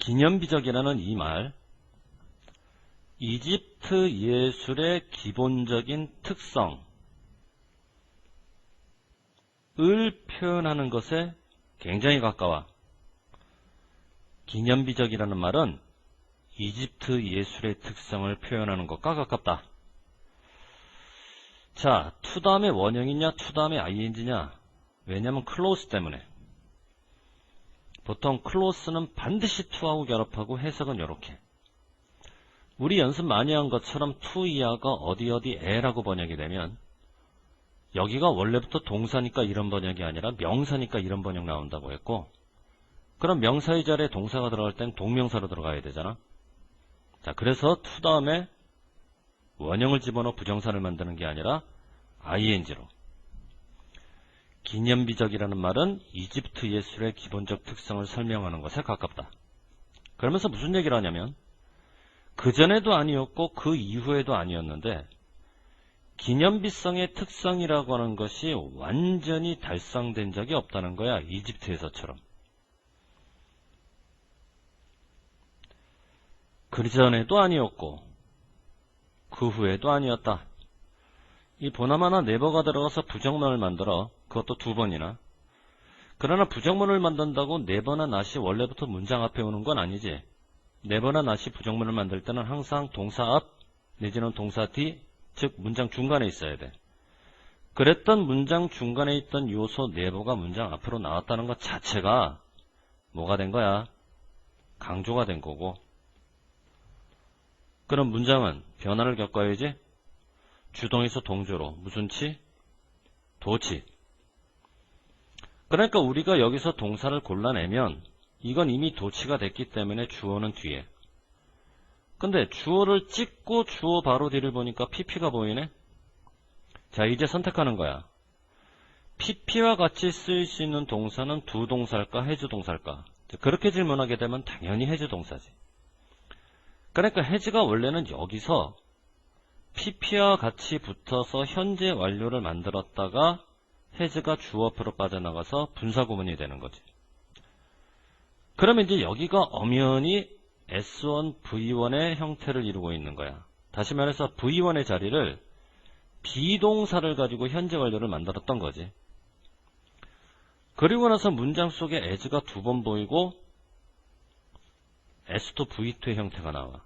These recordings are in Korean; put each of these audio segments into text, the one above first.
기념비적이라는 이 말, 이집트 예술의 기본적인 특성을 표현하는 것에 굉장히 가까워. 기념비적이라는 말은 이집트 예술의 특성을 표현하는 것과 가깝다. 자, 투 다음에 원형이냐, 투 다음에 ing냐? 왜냐면 클로스 때문에. 보통 클로스는 반드시 투하고 결합하고 해석은 이렇게. 우리 연습 많이 한 것처럼 투 이하가 어디 어디 에라고 번역이 되면 여기가 원래부터 동사니까 이런 번역이 아니라 명사니까 이런 번역 나온다고 했고 그럼 명사의 자리에 동사가 들어갈 땐 동명사로 들어가야 되잖아. 자, 그래서 투 다음에 원형을 집어넣어 부정사를 만드는 게 아니라 ing로. 기념비적이라는 말은 이집트 예술의 기본적 특성을 설명하는 것에 가깝다. 그러면서 무슨 얘기를 하냐면 그전에도 아니었고 그 이후에도 아니었는데 기념비성의 특성이라고 하는 것이 완전히 달성된 적이 없다는 거야. 이집트에서처럼. 그전에도 아니었고 그 후에도 아니었다. 이 보나마나 네버가 들어가서 부정문을 만들어 그것도 두 번이나 그러나 부정문을 만든다고 네버나 낫이 원래부터 문장 앞에 오는 건 아니지. 네버나 낫이 부정문을 만들 때는 항상 동사 앞 내지는 동사 뒤, 즉 문장 중간에 있어야 돼. 그랬던 문장 중간에 있던 요소 네버가 문장 앞으로 나왔다는 것 자체가 뭐가 된 거야? 강조가 된 거고 그럼 문장은 변화를 겪어야지. 주동에서 동조로 무슨 치? 도치. 그러니까 우리가 여기서 동사를 골라내면 이건 이미 도치가 됐기 때문에 주어는 뒤에. 근데 주어를 찍고 주어 바로 뒤를 보니까 pp가 보이네? 자, 이제 선택하는 거야. pp와 같이 쓰일 수 있는 동사는 두 동사일까, 해주 동사일까? 그렇게 질문하게 되면 당연히 해주 동사지. 그러니까 해지가 원래는 여기서 pp와 같이 붙어서 현재 완료를 만들었다가 해지가 주어 앞으로 빠져나가서 분사 구문이 되는 거지. 그러면 이제 여기가 엄연히 S1, V1의 형태를 이루고 있는 거야. 다시 말해서 V1의 자리를 비동사를 가지고 현재 완료를 만들었던 거지. 그리고 나서 문장 속에 as가 두 번 보이고 S2, V2의 형태가 나와.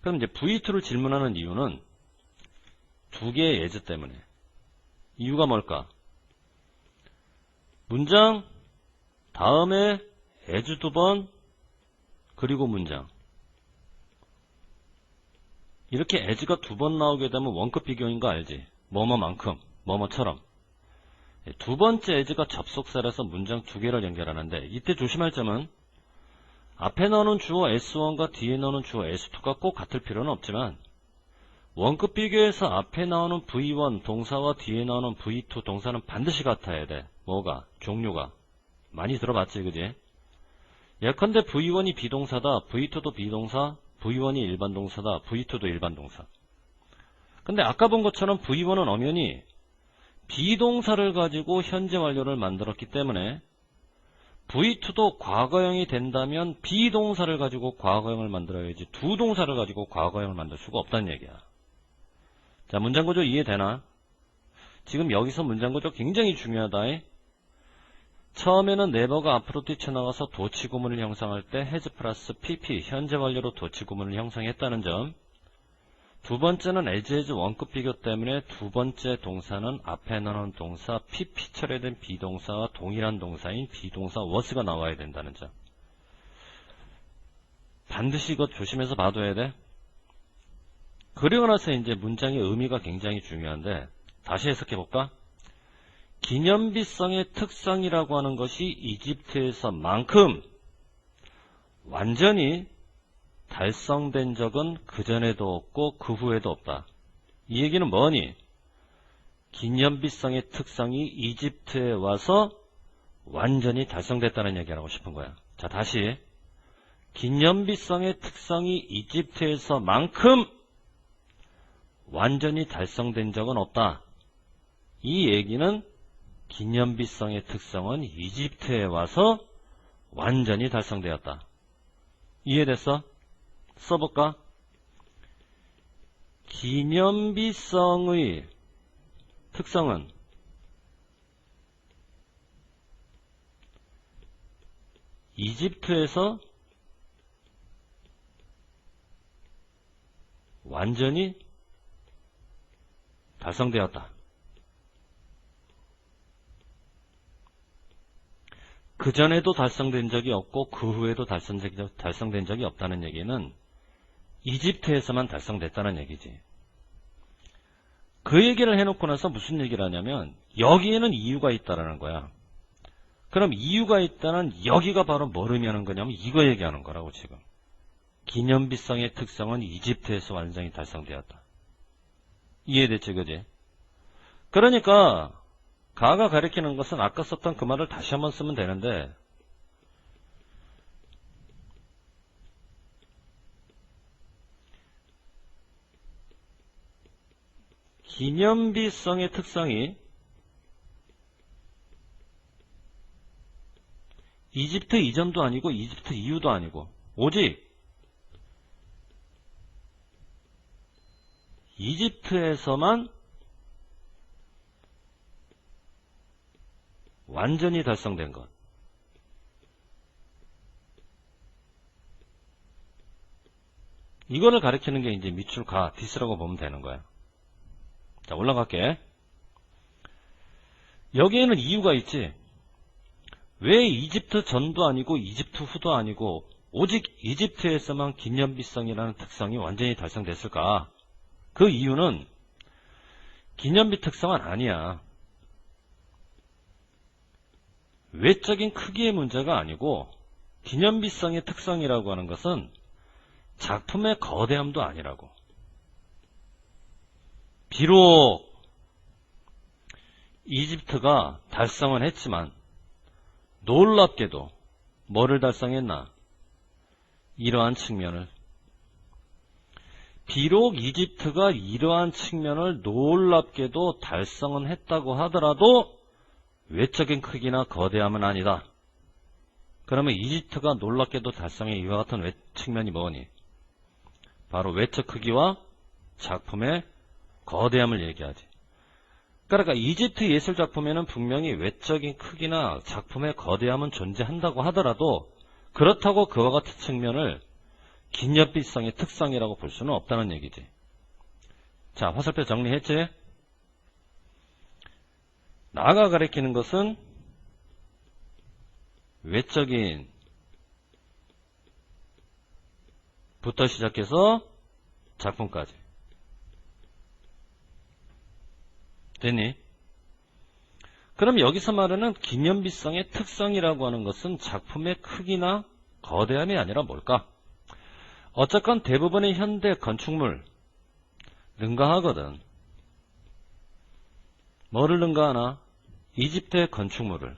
그럼 이제 V2를 질문하는 이유는 두 개의 예즈 때문에. 이유가 뭘까? 문장, 다음에 예즈 두 번, 그리고 문장. 이렇게 에즈가 두 번 나오게 되면 원급 비교인 거 알지? 뭐뭐만큼, 뭐뭐처럼. 두 번째 에즈가 접속사라서 문장 두 개를 연결하는데 이때 조심할 점은 앞에 나오는 주어 S1과 뒤에 나오는 주어 S2가 꼭 같을 필요는 없지만 원급 비교에서 앞에 나오는 V1 동사와 뒤에 나오는 V2 동사는 반드시 같아야 돼. 뭐가? 종류가. 많이 들어봤지, 그지? 예컨대 V1이 비동사다, V2도 비동사, V1이 일반 동사다, V2도 일반 동사. 근데 아까 본 것처럼 V1은 엄연히 비동사를 가지고 현재 완료를 만들었기 때문에 V2도 과거형이 된다면 비동사를 가지고 과거형을 만들어야지 두 동사를 가지고 과거형을 만들 수가 없다는 얘기야. 자, 문장구조 이해되나? 지금 여기서 문장구조 굉장히 중요하다. 처음에는 네버가 앞으로 뛰쳐나가서 도치 구문을 형성할 때 해즈 플러스 pp 현재 완료로 도치 구문을 형성했다는 점 두 번째는 에즈에즈 원급 비교 때문에 두 번째 동사는 앞에 나오는 동사 pp 처리된 비동사와 동일한 동사인 비동사 was가 나와야 된다는 점. 반드시 이것 조심해서 봐둬야 돼. 그리고 나서 이제 문장의 의미가 굉장히 중요한데 다시 해석해 볼까? 기념비성의 특성이라고 하는 것이 이집트에서만큼 완전히 달성된 적은 그전에도 없고 그 후에도 없다. 이 얘기는 뭐니? 기념비성의 특성이 이집트에 와서 완전히 달성됐다는 얘기를 하고 싶은 거야. 자, 다시. 기념비성의 특성이 이집트에서만큼 완전히 달성된 적은 없다. 이 얘기는 기념비성의 특성은 이집트에 와서 완전히 달성되었다. 이해됐어? 써볼까? 기념비성의 특성은 이집트에서 완전히 달성되었다. 그 전에도 달성된 적이 없고 그 후에도 달성된, 적- 달성된 적이 없다는 얘기는 이집트에서만 달성됐다는 얘기지. 그 얘기를 해놓고 나서 무슨 얘기를 하냐면 여기에는 이유가 있다라는 거야. 그럼 이유가 있다는 여기가 바로 뭘 의미하는 거냐면 이거 얘기하는 거라고 지금. 기념비성의 특성은 이집트에서 완전히 달성되었다. 이해됐지, 그지? 그러니까 가가 가리키는 것은 아까 썼던 그 말을 다시 한번 쓰면 되는데 기념비성의 특성이 이집트 이전도 아니고 이집트 이후도 아니고 오직 이집트에서만 완전히 달성된 것. 이거를 가리키는 게 이제 밑줄 가, 디스라고 보면 되는 거야. 자, 올라갈게. 여기에는 이유가 있지. 왜 이집트 전도 아니고 이집트 후도 아니고 오직 이집트에서만 기념비성이라는 특성이 완전히 달성됐을까? 그 이유는 기념비 특성은 아니야. 외적인 크기의 문제가 아니고 기념비성의 특성이라고 하는 것은 작품의 거대함도 아니라고. 비록 이집트가 달성은 했지만 놀랍게도 뭐를 달성했나? 이러한 측면을 비록 이집트가 이러한 측면을 놀랍게도 달성은 했다고 하더라도 외적인 크기나 거대함은 아니다. 그러면 이집트가 놀랍게도 달성해 이와 같은 외, 측면이 뭐니? 바로 외적 크기와 작품의 거대함을 얘기하지. 그러니까 이집트 예술 작품에는 분명히 외적인 크기나 작품의 거대함은 존재한다고 하더라도 그렇다고 그와 같은 측면을 기념비성의 특성이라고 볼 수는 없다는 얘기지. 자, 화살표 정리했지? 나가 가리키는 것은 외적인 부터 시작해서 작품까지. 되니? 그럼 여기서 말하는 기념비성의 특성이라고 하는 것은 작품의 크기나 거대함이 아니라 뭘까? 어쨌건 대부분의 현대 건축물 능가하거든. 뭐를 능가하나? 이집트의 건축물을.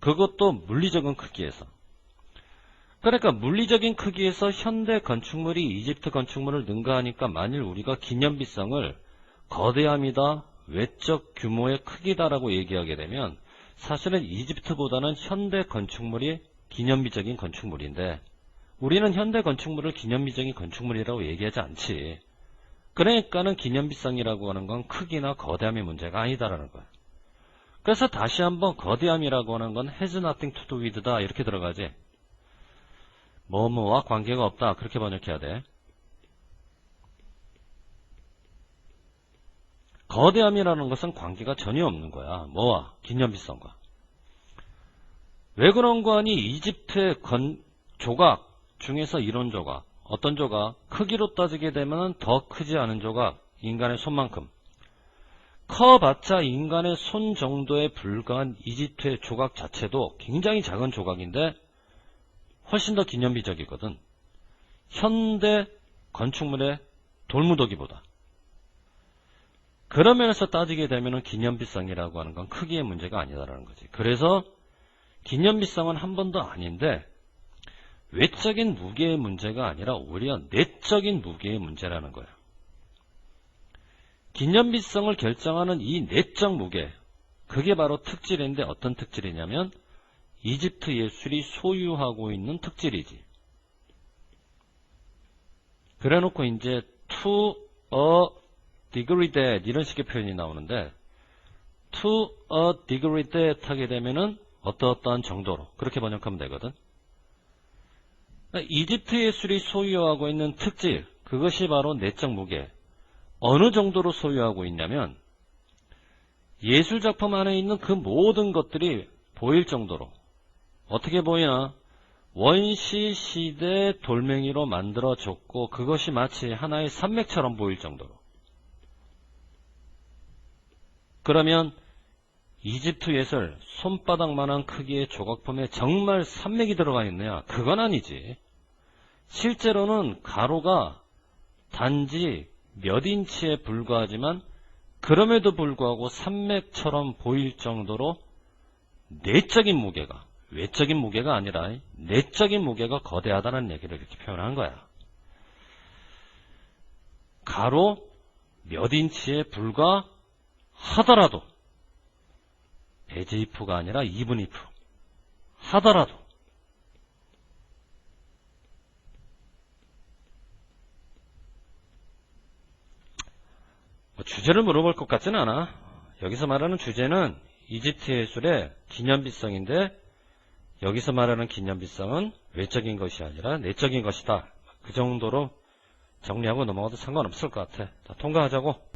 그것도 물리적인 크기에서. 그러니까 물리적인 크기에서 현대 건축물이 이집트 건축물을 능가하니까 만일 우리가 기념비성을 거대함이다, 외적 규모의 크기다라고 얘기하게 되면 사실은 이집트보다는 현대 건축물이 기념비적인 건축물인데 우리는 현대 건축물을 기념비적인 건축물이라고 얘기하지 않지. 그러니까는 기념비성이라고 하는 건 크기나 거대함의 문제가 아니다라는 거야. 그래서 다시 한번 거대함이라고 하는 건 has nothing to do with다 이렇게 들어가지. 뭐뭐와 관계가 없다 그렇게 번역해야 돼. 거대함이라는 것은 관계가 전혀 없는 거야. 뭐와? 기념비성과. 왜 그런 거 아니? 이집트의 건, 조각 중에서 이런 조각. 어떤 조각? 크기로 따지게 되면 더 크지 않은 조각. 인간의 손만큼. 커봤자 인간의 손 정도에 불과한 이집트의 조각 자체도 굉장히 작은 조각인데 훨씬 더 기념비적이거든. 현대 건축물의 돌무더기보다. 그런 면에서 따지게 되면 기념비성이라고 하는 건 크기의 문제가 아니다라는 거지. 그래서 기념비성은 한 번도 아닌데 외적인 무게의 문제가 아니라 오히려 내적인 무게의 문제라는 거야. 기념비성을 결정하는 이 내적 무게, 그게 바로 특질인데 어떤 특질이냐면 이집트 예술이 소유하고 있는 특질이지. 그래 놓고 이제 to a degree that 이런 식의 표현이 나오는데 to a degree that 하게 되면은 어떠어떠한 정도로 그렇게 번역하면 되거든. 이집트 예술이 소유하고 있는 특질 그것이 바로 내적 무게 어느 정도로 소유하고 있냐면 예술 작품 안에 있는 그 모든 것들이 보일 정도로 어떻게 보이나 원시 시대 돌멩이로 만들어졌고 그것이 마치 하나의 산맥처럼 보일 정도로. 그러면 이집트 예술 손바닥만한 크기의 조각품에 정말 산맥이 들어가 있느냐? 그건 아니지. 실제로는 가로가 단지 몇 인치에 불과하지만 그럼에도 불구하고 산맥처럼 보일 정도로 내적인 무게가 외적인 무게가 아니라 내적인 무게가 거대하다는 얘기를 이렇게 표현한 거야. 가로 몇 인치에 불과하더라도 배제 if가 아니라 2분 if 하더라도 뭐 주제를 물어볼 것 같진 않아. 여기서 말하는 주제는 이집트 예술의 기념비성인데 여기서 말하는 기념비성은 외적인 것이 아니라 내적인 것이다. 그 정도로 정리하고 넘어가도 상관없을 것 같아. 자, 통과하자고.